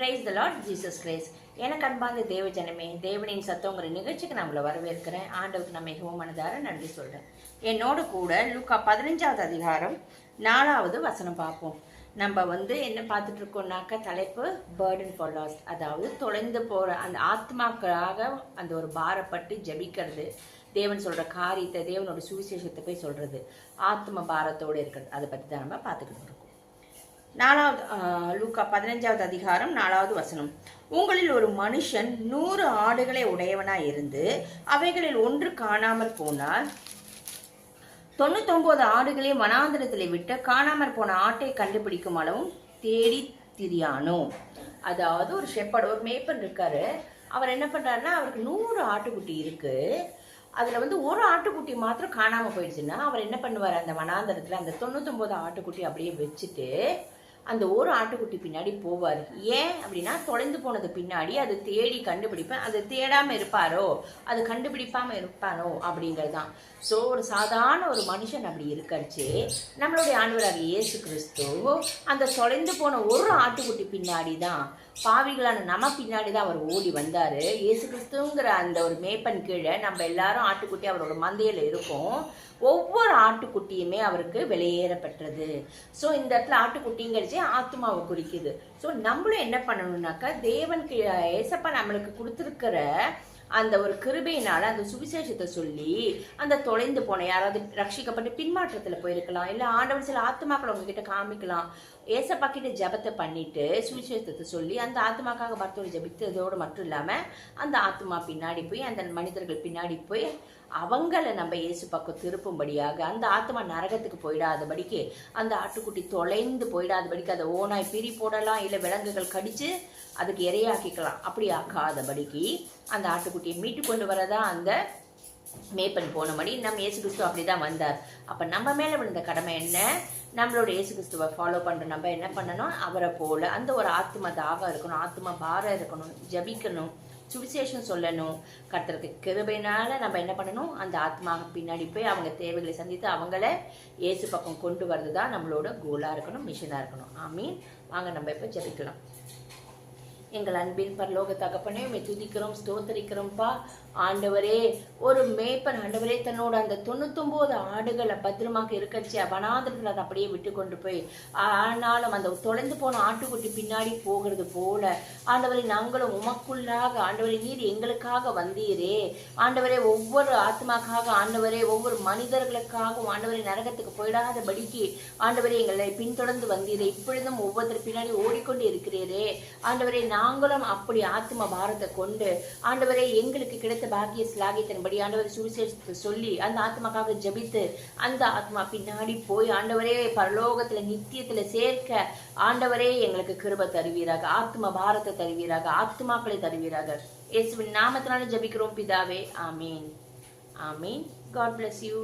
Praise the Lord Jesus Christ எனக்கு அன்பார்ந்த தேவ ஜனமே தேவனின் சத்தங்கிற நிகழ்ச்சிக்கு நம்மளை வரவேற்கிறேன். ஆண்டவுக்கு நான் மிகவும் மனதார நன்றி சொல்கிறேன் என்னோட கூட லூக்கா பதினஞ்சாவது அதிகாரம் நாலாவது வசனம் பார்ப்போம். நம்ம வந்து என்ன பார்த்துட்டு இருக்கோம்னாக்க தலைப்பு பேர்டன் ஃபார் லாஸ் அதாவது தொலைந்து போகிற அந்த ஆத்மாக்களாக அந்த ஒரு பாரப்பட்டு ஜெபிக்கிறது. தேவன் சொல்கிற காரியத்தை தேவனோட சுவிசேஷத்தை போய் சொல்கிறது ஆத்ம பாரத்தோடு இருக்கிறது. அதை பற்றி தான் நம்ம பார்த்துக்கிட்டு இருக்கோம். நாலாவது லூக்கா பதினஞ்சாவது அதிகாரம் நாலாவது வசனம். உங்களில் ஒரு மனுஷன் நூறு ஆடுகளை உடையவனாய் இருந்து அவைகளில் ஒன்று காணாமல் போனால் தொண்ணூத்தொன்பது ஆடுகளை வனாந்திரத்தில் விட்டு காணாமற் போன ஆட்டை கண்டுபிடிக்கும் அளவும் தேடி திரியானோ? அதாவது ஒரு ஷெப்பர்ட் ஒரு மேப்பன் இருக்காரு. அவர் என்ன பண்றாருன்னா அவருக்கு நூறு ஆட்டுக்குட்டி இருக்கு. அதில் வந்து ஒரு ஆட்டுக்குட்டி மாத்திரம் காணாமல் போயிடுச்சுன்னா அவர் என்ன பண்ணுவார்? அந்த வனாந்தரத்தில் அந்த தொண்ணூத்தொம்பது ஆட்டுக்குட்டி அப்படியே வச்சுட்டு அந்த ஒரு ஆட்டுக்குட்டி பின்னாடி போவார். ஏன் அப்படின்னா தொலைந்து போனது பின்னாடி அது தேடி கண்டுபிடிப்பேன் அது தேடாம இருப்பாரோ? அது கண்டுபிடிப்பாமல் இருப்பானோ? அப்படிங்கிறது தான் ஸோ ஒரு சாதாரண ஒரு மனுஷன் அப்படி இருக்கறச்சு நம்மளுடைய ஆண்டவராக இயேசு கிறிஸ்து அந்த தொலைந்து போன ஒரு ஆட்டுக்குட்டி பின்னாடி தான் பாவிகளான நம்ம பின்னாடி தான் அவர் ஓடி வந்தார். இயேசு கிறிஸ்துங்கிற அந்த ஒரு மேப்பன் கீழே நம்ம எல்லாரும் ஆட்டுக்குட்டி அவரோட மந்தையில் இருக்கோம். ஒவ்வொரு ஆட்டுக்குட்டியுமே அவருக்கு வெளியேறப்பட்டது ஸோ இந்த இடத்துல எனர்ஜி ஆத்மாவை குறிக்குது. ஸோ நம்மளும் என்ன பண்ணணும்னாக்கா தேவன் ஏசப்பா நம்மளுக்கு கொடுத்துருக்கிற அந்த ஒரு கிருபையினால அந்த சுவிசேஷத்தை சொல்லி அந்த தொலைந்து போன யாராவது ரட்சிக்கப்பட்டு பின்மாற்றத்தில் போயிருக்கலாம். இல்லை ஆண்டவன் சில ஆத்மாக்களை உங்ககிட்ட காமிக்கலாம். ஏசப்பா கிட்ட ஜெபத்தை பண்ணிட்டு சுவிசேஷத்தை சொல்லி அந்த ஆத்மாக்காக பர்த்தோடு ஜெபித்ததோடு மட்டும் இல்லாமல் அந்த ஆத்மா பின்னாடி போய் அந்த மனிதர்கள் பின்னாடி போய் அவங்கள நம்ம இயேசு பக்கம் திருப்பும்படியாக அந்த ஆத்மா நரகத்துக்கு போயிடாதபடிக்கு அந்த ஆட்டுக்குட்டி தொலைந்து போயிடாதபடிக்கு அதை ஓனாய் பிரி போடலாம் இல்லை விலங்குகள் கடித்து அதுக்கு இரையாக்கிக்கலாம். அப்படி ஆக்காதபடிக்கு அந்த ஆட்டுக்குட்டியை மீட்டு கொண்டு வரதா அந்த மேப்பன் போனபடி நம்ம இயேசு அப்படி அப்படிதான் வந்தார். அப்போ நம்ம மேலே விழுந்த கடமை என்ன? நம்மளோட இயேசு கிறிஸ்துவை ஃபாலோ பண்ணுற நம்ம என்ன பண்ணணும்? அவரை போல அந்த ஒரு ஆத்ம தாகம் இருக்கணும் ஆத்ம பாரம் இருக்கணும் ஜபிக்கணும். சுவிசேஷம் சொல்லணும் கர்த்தருக்கு கிருபையினால நம்ம என்ன பண்ணணும்? அந்த ஆத்மா பின்னாடி போய் அவங்க தேவைகளை சந்தித்து அவங்கள இயேசு பக்கம் கொண்டு வர்றது தான் நம்மளோட கோலாக இருக்கணும் மிஷினாக இருக்கணும். ஆமீன். வாங்க நம்ம இப்போ ஜெபிக்கலாம். எங்கள் அன்பின் பரலோக தகப்பனே உண்மை துதிக்கிறோம் ஸ்தோத்தரிக்கிறோம்ப்பா ஆண்டவரே ஒரு மேப்பன் ஆண்டவரே தன்னோட அந்த தொண்ணூத்தொம்போது ஆடுகளை பத்திரமாக இருக்கச்சு வனாந்திரத்தில் அதை அப்படியே விட்டு கொண்டு போய் ஆனாலும் அந்த தொலைந்து போன ஆட்டுக்குட்டி பின்னாடி போகிறது போல ஆண்டவரை நாங்களும் உமக்குள்ளாக ஆண்டவரை நீர் எங்களுக்காக வந்தீரே. ஆண்டவரே ஒவ்வொரு ஆத்மாக்காக ஆண்டவரே ஒவ்வொரு மனிதர்களுக்காகவும் ஆண்டவரை நரகத்துக்கு போயிடாதபடிக்கு ஆண்டவரே எங்களை பின்தொடர்ந்து வந்தீரே. இப்பொழுதும் ஒவ்வொருத்தர் பின்னாடி ஓடிக்கொண்டு இருக்கிறீரே. நான் நாங்களும் அப்படி ஆத்ம பாரத்தை கொண்டு ஆண்டவரே எங்களுக்கு கிடைத்த பாக்கிய சிலாகித்தன்படி ஆண்டவரை சுவிசேஷத்தை சொல்லி அந்த ஆத்மாக்காக ஜபித்து அந்த ஆத்மா பின்னாடி போய் ஆண்டவரே பரலோகத்துல நித்தியத்துல சேர்க்க ஆண்டவரே எங்களுக்கு கிருப தருவீராக ஆத்ம பாரத்தை தருவீராக ஆத்மாக்களை தருவீராக. இயேசுவின் நாமத்தினால ஜபிக்கிறோம் பிதாவே. ஆமீன். ஆமீன். God bless you